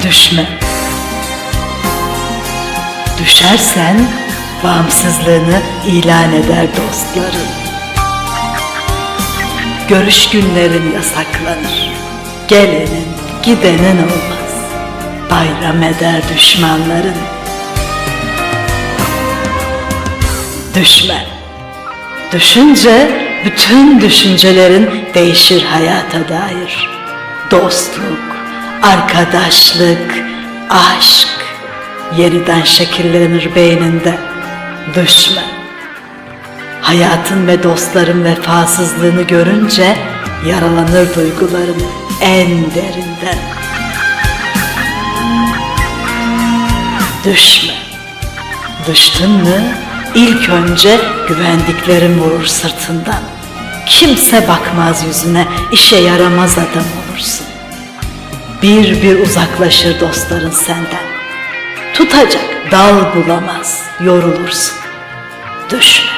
Düşme. Düşersen bağımsızlığını ilan eder dostların. Görüş günlerin yasaklanır. Gelenin, gidenin olmaz. Bayram eder düşmanların. Düşme. Düşünce bütün düşüncelerin değişir hayata dair. Dostluk, arkadaşlık, aşk yeniden şekillenir beyninde. Düşme. Hayatın ve dostların vefasızlığını görünce yaralanır duyguların en derinden. Düşme. Düştün mü ilk önce güvendiklerin vurur sırtından. Kimse bakmaz yüzüne, işe yaramaz adam olursun. Bir bir uzaklaşır dostların senden. Tutacak dal bulamaz, yorulursun. Düşme.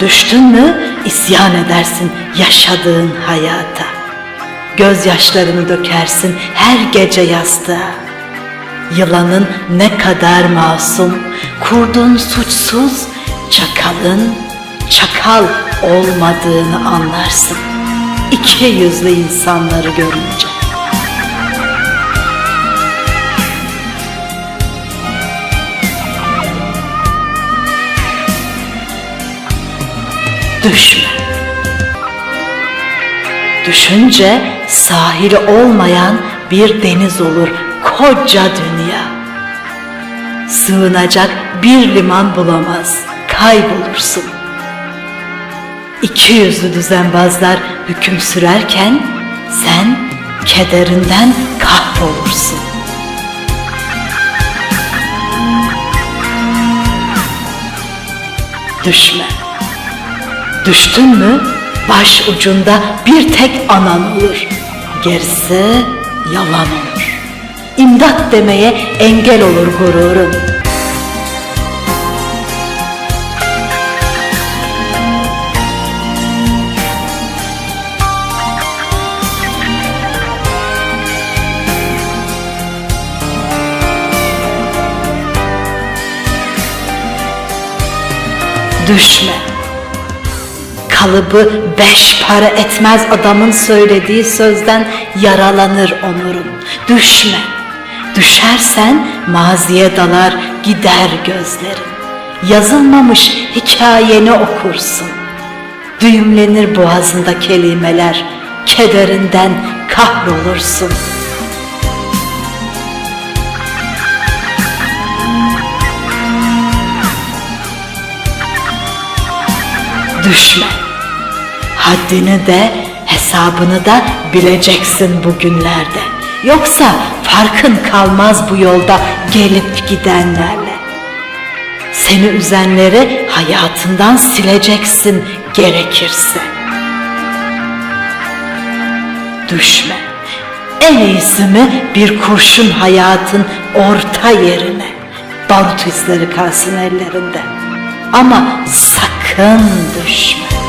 Düştün mü isyan edersin yaşadığın hayata. Gözyaşlarını dökersin her gece yastığa. Yılanın ne kadar masum, kurdun suçsuz, çakalın çakal olmadığını anlarsın. İki yüzlü insanları görünce. Düşme. Düşünce sahili olmayan bir deniz olur koca dünya. Sığınacak bir liman bulamaz, kaybolursun. İki yüzlü düzenbazlar hüküm sürerken sen kederinden kahrolursun. Düşme. Düştün mü baş ucunda bir tek anan olur. Gerisi yalan olur. İmdat demeye engel olur gururun. Düşme. Kalıbı beş para etmez adamın söylediği sözden yaralanır onurun. Düşme. Düşersen maziye dalar gider gözlerin. Yazılmamış hikayeni okursun. Düğümlenir boğazında kelimeler, kederinden kahrolursun. Düşme. Haddini de hesabını da bileceksin bugünlerde. Yoksa farkın kalmaz bu yolda gelip gidenlerle. Seni üzenleri hayatından sileceksin gerekirse. Düşme. En iyisi mi bir kurşun hayatın orta yerine. Barut izleri kalsın ellerinde. Ama sakın düşme.